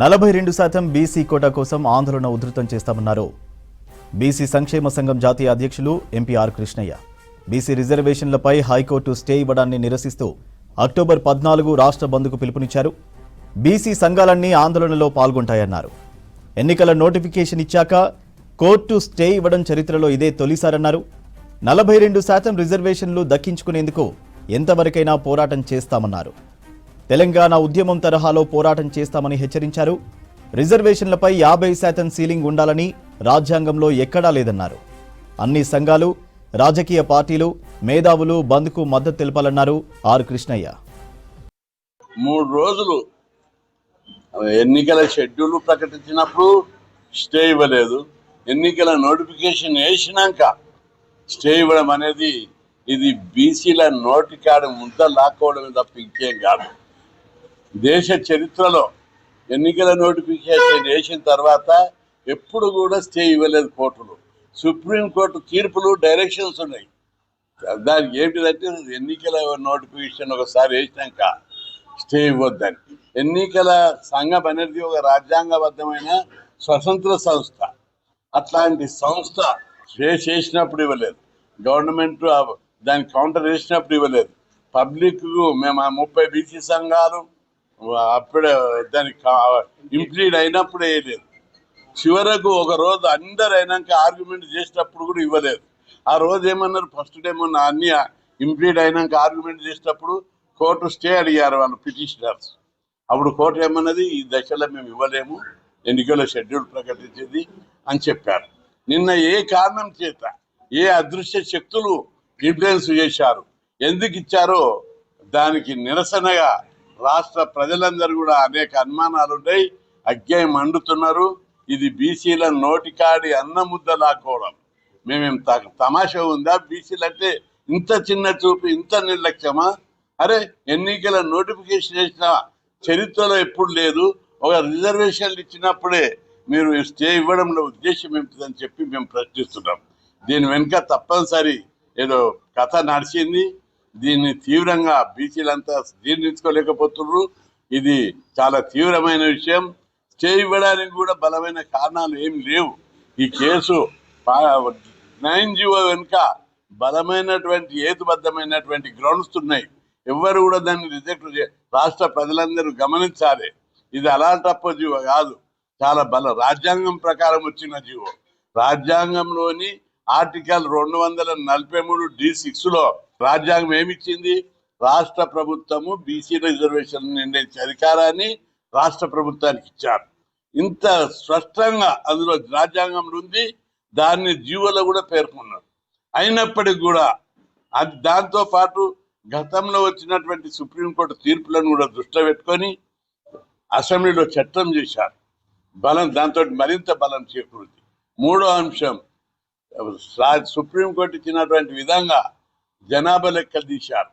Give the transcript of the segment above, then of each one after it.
నలభై రెండు శాతం బీసీ కోటా కోసం ఆందోళన ఉధృతం చేస్తామన్నారు. బీసీ సంక్షేమ సంఘం జాతీయ అధ్యక్షులు M P R Krishnaiah. BC రిజర్వేషన్లపై high court stay ఇవ్వడాన్ని నిరసిస్తూ అక్టోబర్ పద్నాలుగు రాష్ట్ర బంద్కు పిలుపునిచ్చారు. బీసీ సంఘాలన్నీ ఆందోళనలో పాల్గొంటాయన్నారు. ఎన్నికల నోటిఫికేషన్ ఇచ్చాక కోర్టు స్టే ఇవ్వడం చరిత్రలో ఇదే తొలిసారన్నారు. నలభై రెండు శాతం రిజర్వేషన్లు దక్కించుకునేందుకు ఎంతవరకైనా పోరాటం చేస్తామన్నారు. తెలంగాణ ఉద్యమం తరహాలో పోరాటం చేస్తామని హెచ్చరించారు. రిజర్వేషన్లపై యాభై శాతం సీలింగ్ ఉండాలని రాజ్యాంగంలో ఎక్కడా లేదన్నారు. అన్ని సంఘాలు రాజకీయ పార్టీలు మేధావులు బంద్కు మద్దతు తెలపాలన్నారు ఆర్ కృష్ణయ్య. మూడు రోజులు ఎన్నికల షెడ్యూల్ ప్రకటించినప్పుడు స్టే ఇవ్వలేదు. ఎన్నికల నోటిఫికేషన్ వేసినాక స్టే ఇవ్వడం అనేది ఇది బీసీల నోటికాడ ముద్ద లాక్కోవడమే తప్ప ఇంకేం కాదు. దేశ చరిత్రలో ఎన్నికల నోటిఫికేషన్ వేసిన తర్వాత ఎప్పుడు కూడా స్టే ఇవ్వలేదు కోర్టులు. సుప్రీంకోర్టు తీర్పులు డైరెక్షన్స్ ఉన్నాయి. దానికి ఏంటిదంటే ఎన్నికల నోటిఫికేషన్ ఒకసారి వేసినాక స్టే ఇవ్వద్దని. ఎన్నికల సంఘం అనేది ఒక రాజ్యాంగబద్ధమైన స్వతంత్ర సంస్థ. అట్లాంటి సంస్థ చేసినప్పుడు ఇవ్వలేదు. గవర్నమెంట్ దాన్ని కౌంటర్ వేసినప్పుడు ఇవ్వలేదు. పబ్లిక్ మేము ఆ ముప్పై బీసీ సంఘాలు అప్పుడే దానికి ఇంప్లీడ్ అయినప్పుడే వేయలేదు. చివరకు ఒక రోజు అందరు అయినాక ఆర్గ్యుమెంట్ చేసేటప్పుడు కూడా ఇవ్వలేదు. ఆ రోజు ఏమన్నారు? ఫస్ట్ టైం మొన్న అన్ని ఇంప్లీడ్ అయినాక ఆర్గ్యుమెంట్ చేసేటప్పుడు కోర్టు స్టే అడిగారు వాళ్ళు పిటిషనర్స్. అప్పుడు కోర్టు ఏమన్నది? ఈ దశలో మేము ఇవ్వలేము ఎన్నికల షెడ్యూల్ ప్రకటించేది అని చెప్పారు. నిన్న ఏ కారణం చేత ఏ అదృశ్య శక్తులు ఇన్ఫ్లుయెన్స్ చేశారు? ఎందుకు ఇచ్చారో దానికి నిరసనగా రాష్ట్ర ప్రజలందరూ కూడా అనేక అనుమానాలు ఉన్నాయి అజ్ఞాయం మండుతున్నారు. ఇది బీసీల నోటికాడి అన్న ముద్ద లాక్కోవడం. మేమేం త- తమాషా ఉందా? బీసీలు అంటే ఇంత చిన్న చూపు ఇంత నిర్లక్ష్యమా? అరే ఎన్నికల నోటిఫికేషన్ చేసిన చరిత్రలో ఎప్పుడు లేదు. ఒక రిజర్వేషన్లు ఇచ్చినప్పుడే మీరు స్టే ఇవ్వడంలో ఉద్దేశం ఏమిటిదని చెప్పి మేము ప్రశ్నిస్తున్నాం. దీని వెనుక తప్పనిసరి ఏదో కథ నడిచింది. దీన్ని తీవ్రంగా బీసీలంతా జీర్ణించుకోలేకపోతున్నారు. ఇది చాలా తీవ్రమైన విషయం. స్టే ఇవ్వడానికి కూడా బలమైన కారణాలు ఏం లేవు. ఈ కేసు నైన్ జీవో వెనుక బలమైనటువంటి హేతుబద్ధమైనటువంటి గ్రౌండ్స్ ఉన్నాయి. ఎవ్వరు కూడా దాన్ని రిజెక్ట్ చే రాష్ట్ర ప్రజలందరూ గమనించాలి. ఇది అలాంటప్ప జీవో కాదు. చాలా బలం రాజ్యాంగం ప్రకారం వచ్చిన జీవో. రాజ్యాంగంలోని ఆర్టికల్ రెండు వందల నలభై మూడు డి సిక్స్లో రాజ్యాంగం ఏమిచ్చింది? రాష్ట్ర ప్రభుత్వము బీసీ రిజర్వేషన్ నిర్ణయించే అధికారాన్ని రాష్ట్ర ప్రభుత్వానికి ఇచ్చారు. ఇంత స్పష్టంగా అందులో రాజ్యాంగంలో ఉంది దాన్ని జీవోలో కూడా పేర్కొన్నారు. అయినప్పటికీ కూడా అది దాంతో పాటు గతంలో వచ్చినటువంటి సుప్రీంకోర్టు తీర్పులను కూడా దృష్టిలో పెట్టుకొని అసెంబ్లీలో చట్టం చేశారు. బలం దాంతో మరింత బలం చేకూరింది. మూడో అంశం సుప్రీంకోర్టు ఇచ్చినటువంటి విధంగా జనాభా లెక్కలు తీశారు.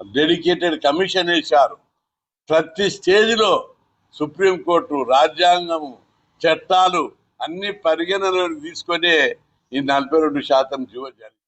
డెడికేటెడ్ కమిషన్ వేశారు. ప్రతి స్టేజ్లో సుప్రీంకోర్టు రాజ్యాంగము చట్టాలు అన్ని పరిగణనలోకి తీసుకొనే ఈ నలభై రెండు శాతం జీవో జరిగింది